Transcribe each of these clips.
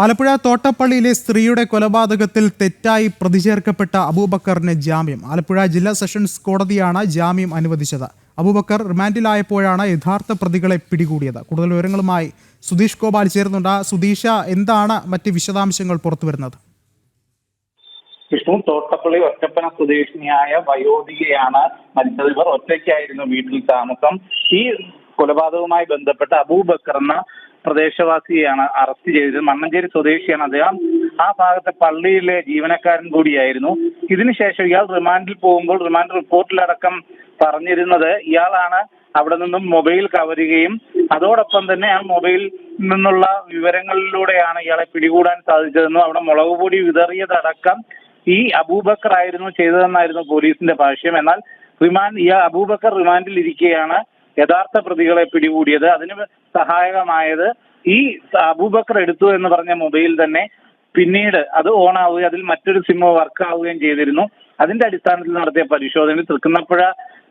ആലപ്പുഴ തോട്ടപ്പള്ളിയിലെ സ്ത്രീയുടെ കൊലപാതകത്തിൽ തെറ്റായി പ്രതിചേർക്കപ്പെട്ട അബൂബക്കറിന് ജാമ്യം. ആലപ്പുഴ ജില്ലാ സെഷൻസ് കോടതിയാണ് ജാമ്യം അനുവദിച്ചത്. അബൂബക്കർ റിമാൻഡിലായപ്പോഴാണ് യഥാർത്ഥ പ്രതികളെ പിടികൂടിയത്. കൂടുതൽ വിവരങ്ങളുമായി സുധീഷ് ഗോപാൽ ചേരുന്നുണ്ട്. സുധീഷ എന്താണ് മറ്റ് വിശദാംശങ്ങൾ പുറത്തുവരുന്നത്? വിഷ്ണു തോട്ടപ്പള്ളി ഒറ്റപ്പന സ്വദേശിനിയായ വയോധികയാണ് മരിച്ചത്. ഇവർ ഒറ്റയ്ക്കായിരുന്നു വീട്ടിൽ താമസം. ഈ കൊലപാതകവുമായി ബന്ധപ്പെട്ട് അബൂബക്കർ എന്ന പ്രദേശവാസിയെയാണ് അറസ്റ്റ് ചെയ്തത്. മണ്ണഞ്ചേരി സ്വദേശിയാണ് അദ്ദേഹം. ആ ഭാഗത്തെ പള്ളിയിലെ ജീവനക്കാരൻ കൂടിയായിരുന്നു. ഇതിനുശേഷം ഇയാൾ റിമാൻഡിൽ പോകുമ്പോൾ റിമാൻഡ് റിപ്പോർട്ടിലടക്കം പറഞ്ഞിരുന്നത് ഇയാളാണ് അവിടെ നിന്നും മൊബൈൽ കവരുകയും അതോടൊപ്പം തന്നെ ആ മൊബൈൽ നിന്നുള്ള വിവരങ്ങളിലൂടെയാണ് ഇയാളെ പിടികൂടാൻ സാധിച്ചതെന്നും അവിടെ മുളക് പൊടി വിതറിയതടക്കം ഈ അബൂബക്കർ ആയിരുന്നു ചെയ്തതെന്നായിരുന്നു പോലീസിന്റെ ഭാഷ്യം. എന്നാൽ റിമാൻഡ് ഇയാൾ അബൂബക്കർ റിമാൻഡിൽ ഇരിക്കെയാണ് യഥാർത്ഥ പ്രതികളെ പിടികൂടിയത്. അതിന് സഹായകമായത് ഈ അബൂബക്കർ എടുത്തു എന്ന് പറഞ്ഞ മൊബൈൽ തന്നെ പിന്നീട് അത് ഓൺ ആവുകയും അതിൽ മറ്റൊരു സിം വർക്ക് ആവുകയും ചെയ്തിരുന്നു. അതിന്റെ അടിസ്ഥാനത്തിൽ നടത്തിയ പരിശോധനയിൽ തൃക്കുന്നപ്പുഴ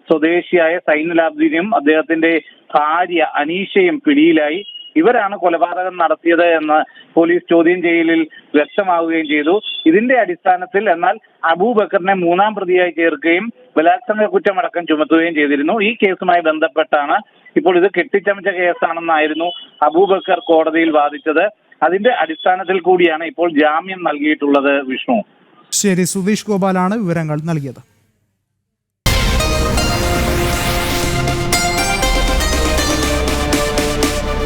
സ്വദേശിയായ സൈനുലാബ്ദീനും അദ്ദേഹത്തിന്റെ ഭാര്യ അനീഷയും പിടിയിലായി. ഇവരാണ് കൊലപാതകം നടത്തിയത് എന്ന് പോലീസ് ചോദ്യം ചെയ്യലിൽ വ്യക്തമാവുകയും ചെയ്തു. ഇതിന്റെ അടിസ്ഥാനത്തിൽ എന്നാൽ അബൂബക്കറിനെ മൂന്നാം പ്രതിയായി ചേർക്കുകയും ബലാത്സംഗ കുറ്റമടക്കം ചുമത്തുകയും ചെയ്തിരുന്നു. ഈ കേസുമായി ബന്ധപ്പെട്ടാണ് ഇപ്പോൾ ഇത് കെട്ടിച്ചമച്ച കേസാണെന്നായിരുന്നു അബൂബക്കർ കോടതിയിൽ വാദിച്ചത്. അതിന്റെ അടിസ്ഥാനത്തിൽ കൂടിയാണ് ഇപ്പോൾ ജാമ്യം നൽകിയിട്ടുള്ളത് വിഷ്ണു. ശരി സുധീഷ് ഗോപാലാണ് വിവരങ്ങൾ നൽകിയത്.